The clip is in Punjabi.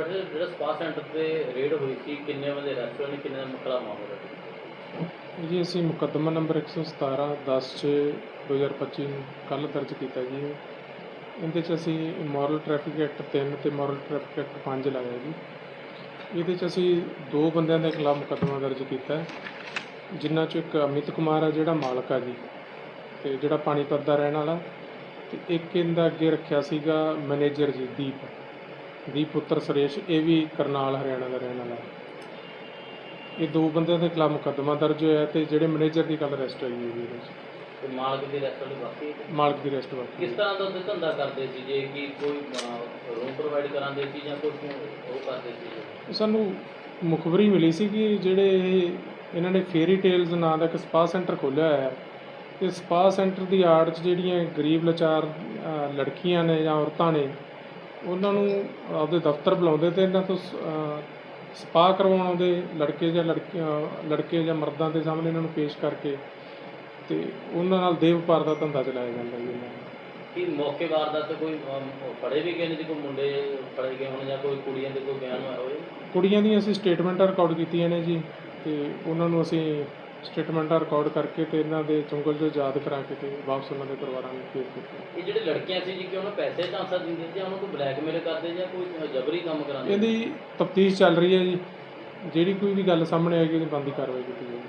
ਪਰ ਜਿਹੜਾ ਸਪਾ ਸੈਂਟਰ ਤੇ ਰੇਡ ਹੋਈ ਸੀ, ਕਿੰਨੇ ਬੰਦੇ ਅਰੈਸਟ ਹੋਏ ਨੇ, ਕਿੰਨੇ ਦਾ ਮਕਲਾ ਮਾਮਲਾ ਜੀ, ਅਸੀਂ ਮੁਕੱਦਮਾ ਨੰਬਰ 117 10 6 2025 ਨੂੰ ਕੱਲ੍ਹ ਦਰਜ ਕੀਤਾ ਜੀ। ਇਹਦੇ 'ਚ ਅਸੀਂ ਮੋਰਲ ਟ੍ਰੈਫਿਕ ਐਕਟ 3 ਤੇ ਮੋਰਲ ਟ੍ਰੈਫਿਕ ਐਕਟ 5 ਲਾਇਆ ਜੀ। ਇਹਦੇ 'ਚ ਅਸੀਂ ਦੋ ਬੰਦਿਆਂ ਦੇ ਖਿਲਾਫ ਮੁਕੱਦਮਾ ਦਰਜ ਕੀਤਾ। ਜਿਨ੍ਹਾਂ 'ਚ ਇੱਕ ਅਮਿਤ ਕੁਮਾਰ ਆ, ਜਿਹੜਾ ਮਾਲਕ ਆ ਜੀ, ਤੇ ਜਿਹੜਾ ਪਾਣੀਪਤ ਦਾ ਰਹਿਣ ਵਾਲਾ। ਤੇ ਇੱਕ ਇਹਦਾ ਅੱਗੇ ਰੱਖਿਆ ਸੀਗਾ ਮੈਨੇਜਰ ਜੀ, ਦੀਪ। ਦੀਪ ਪੁੱਤਰ ਸੁਰੇਸ਼ ਇਹ ਵੀ ਕਰਨਾਲ ਹਰਿਆਣਾ ਦਾ ਰਹਿਣ ਵਾਲਾ। ਇਹ ਦੋ ਬੰਦਿਆਂ ਦੇ ਖਿਲਾਫ ਮੁਕੱਦਮਾ ਦਰਜ ਹੋਇਆ ਤੇ ਜਿਹੜੇ ਮੈਨੇਜਰ ਦੀ ਕੱਲ ਅਰੈਸਟ ਹੋਈ ਹੋਈ ਹੈ। ਤੇ ਮਾਲਕ ਦੀ ਅਰੈਸਟ ਮਾਲਕ ਦੀ ਬਾਕੀ ਕਿਸ ਤਰ੍ਹਾਂ ਦਾ ਉੱਥੇ ਧੰਦਾ ਕਰਦੇ ਸੀ ਜੇ ਕਿ ਕੋਈ ਰੂਮ ਪ੍ਰੋਵਾਈਡ ਕਰਾਉਂਦੇ ਸੀ ਜਾਂ ਕੋਈ ਉਹ ਕਰਦੇ ਸੀ? ਸਾਨੂੰ ਮੁਖਬਰੀ ਮਿਲੀ ਸੀ ਕਿ ਜਿਹੜੇ ਇਹ ਇਹਨਾਂ ਨੇ ਫੇਰੀ ਟੇਲਸ ਨਾਂ ਦਾ ਇੱਕ ਸਪਾ ਸੈਂਟਰ ਖੋਲ੍ਹਿਆ ਹੋਇਆ ਹੈ। ਤੇ ਸਪਾ ਸੈਂਟਰ ਦੀ ਆੜ 'ਚ ਜਿਹੜੀਆਂ ਗਰੀਬ ਲਾਚਾਰ ਅ, ਲੜਕੀਆਂ ਨੇ ਜਾਂ ਔਰਤਾਂ ਨੇ ਉਹਨਾਂ ਨੂੰ ਆਪਦੇ ਦਫ਼ਤਰ ਬੁਲਾਉਂਦੇ ਤੇ ਇਹਨਾਂ ਤੋਂ ਸਪਾ ਕਰਵਾਉਣ ਆਉਂਦੇ ਲੜਕੇ ਜਾਂ ਲੜਕੀਆਂ ਲੜਕੇ ਜਾਂ ਮਰਦਾਂ ਦੇ ਸਾਹਮਣੇ ਇਹਨਾਂ ਨੂੰ ਪੇਸ਼ ਕਰਕੇ ਤੇ ਉਹਨਾਂ ਨਾਲ ਦੇਹ ਵਪਾਰ ਦਾ ਧੰਦਾ ਚਲਾਇਆ ਜਾਂਦਾ ਜੀ ਇਹਨਾਂ ਦਾ। ਕਿ ਮੌਕੇ ਵਾਰਦਾਤ ਕੋਈ ਅਮ, ਫੜੇ ਵੀ ਗਏ ਨੇ ਜੀ ਕੋਈ ਮੁੰਡੇ ਫੜੇ ਗਏ ਹੋਣ ਜਾਂ ਕੋਈ ਕੁੜੀਆਂ ਦੇ ਕੋਈ ਬਿਆਨ ਹੋਇਆ ਹੋਵੇ ਕੁੜੀਆਂ ਦੀਆਂ ਅਸੀਂ ਸਟੇਟਮੈਂਟਾਂ ਰਿਕਾਰਡ ਕੀਤੀਆਂ ਨੇ ਜੀ ਤੇ ਉਹਨਾਂ ਨੂੰ ਅਸੀਂ ਸਟੇਟਮੈਂਟਾਂ ਰਿਕਾਰਡ ਕਰਕੇ ਤੇ ਇਹਨਾਂ ਦੇ ਚੁੰਗਲ 'ਚੋਂ ਯਾਦ ਕਰਾ ਕੇ ਤੇ ਵਾਪਸ ਉਹਨਾਂ ਦੇ ਪਰਿਵਾਰਾਂ ਨੂੰ ਭੇਜ ਦਿੱਤਾ। ਇਹ ਜਿਹੜੇ ਲੜਕੀਆਂ ਸੀ ਜੀ ਕਿ ਉਹਨੂੰ ਪੈਸੇ ਚਾਂਸਾ ਦਿੰਦੇ ਜਾਂ ਉਹਨੂੰ ਕੋਈ ਬਲੈਕਮੇਲ ਕਰਦੇ ਜਾਂ ਕੋਈ ਜਬਰੀ ਕੰਮ ਕਰਾਉਂਦੇ? ਇਹਦੀ ਤਫਤੀਸ਼ ਚੱਲ ਰਹੀ ਹੈ ਜੀ। ਜਿਹੜੀ ਕੋਈ ਵੀ ਗੱਲ ਸਾਹਮਣੇ ਆਏਗੀ ਉਹਦੀ ਬੰਦੀ ਕਾਰਵਾਈ ਕੀਤੀ ਜਾਏਗੀ।